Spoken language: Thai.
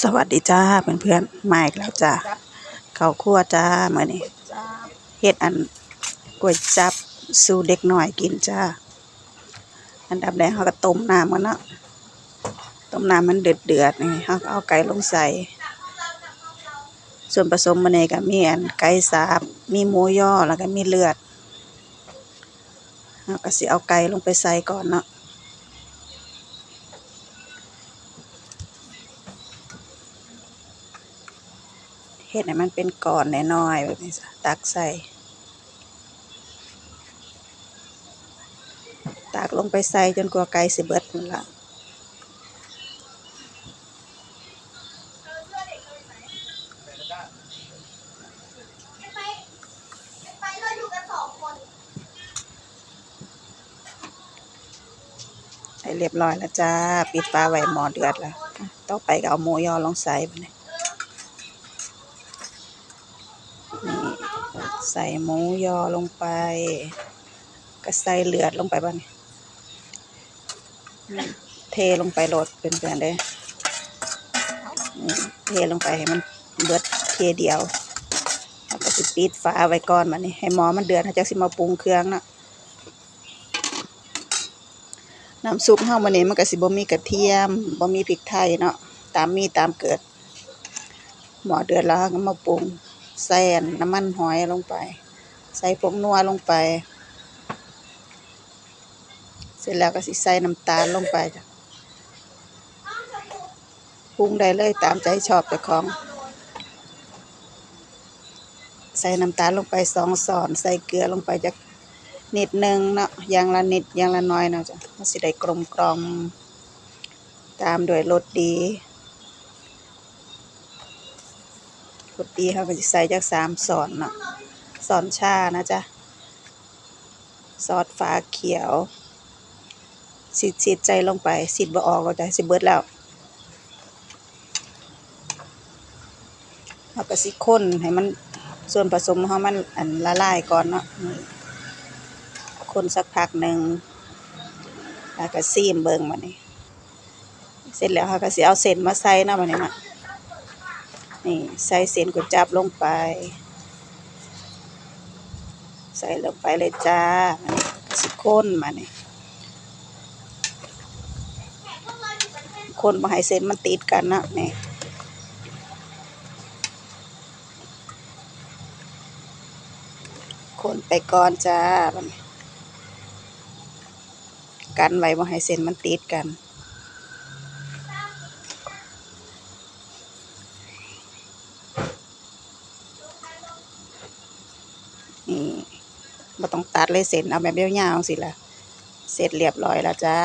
สวัสดีจ้าเพื่อนๆมาอีกแล้วจ้าข้าคั่วจ้ามือนี้เฮ็ดอันก๋วยจับสู่เด็กหน้อยกินจ้าอันดับแรกเฮาก็ต้มน้ำกันเนาะต้มน้ำมันเดือดๆนี่เฮาเอาไก่ลงใส่ ส่วนผสมมื้อนี้ก็มีอันไก่สับมีหมูย่อแล้วก็มีเลือดเฮาก็สิเอาไก่ลงไปใส่ก่อนเนาะ เฮ็ดให้มันเป็นก้อนน้อยๆแบบนี้ตักใส่ตักลงไปใส่จนกว่าไก่สิเบิดนั่นละเรียบร้อยแล้วจ้า ปิดฝาไว้หมอเดือดแล้ว ต่อไปก็เอาหมูยอลงใส่บัดนี้นี่ ใส่หมูยอลงไป ก็ใส่เลือดลงไปบัดนี้อืมเทลงไปโหลดเป็นเพื่อนๆเด้เทลงไปให้มันเบิดเทเดียวแล้วก็สิปิดฝาไว้ก่อนบัดนี้ให้หม้อมันเดือดเขาจักสิมาปรุงเครื่องนะน้ำซุปเฮามื้อนี้มันก็สิบ่มีกระเทียมบ่มีพริกไทยเนาะตามมีตามเกิด หม้อเดือดแล้วก็มาปรุง ใส่น้ำมันหอยลงไป ใส่ผงนัวลงไป เสร็จแล้วก็สิใส่น้ำตาลลงไปจ้ะปรุงได้เลยตามใจชอบเจ้าของ ใส่น้ำตาลลงไปสองช้อน ใส่เกลือลงไปจักนิดหนึ่งเนาะอย่างละนิดอย่างละน้อยเนาะจ้ะมันสิได้กลมกล่อมตามด้วยรสดี รสดีเขาก็จะใส่จากสามสอนเนาะสอนชานะจ๊ะซอสฟ้าเขียวสิดสิดใจลงไปสิดบ่ออกก็จะสิเบิดแล้วเราก็สิคนให้มันส่วนผสมของมันอันละลายก่อนเนาะคนสักพักหนึ่งแล้วก็ซีมเบิ่งมานี่เสร็จแล้วเขาก็สิเอาเส้นมาใส่เนาะบัดนี้เนาะ นี่ใส่เส้นก๋วยจับลงไป ใส่ลงไปเลยจ้าสิข้นมานี่คนบ่ให้เส้นมันติดกันนะนี่คนไปก่อนจ้ากันไว้บ่ให้เส้นมันติดกัน บ่ต้องตัดเลยเส้นเอาแบบยาวๆสิละเสร็จเรียบร้อยแล้วจ้า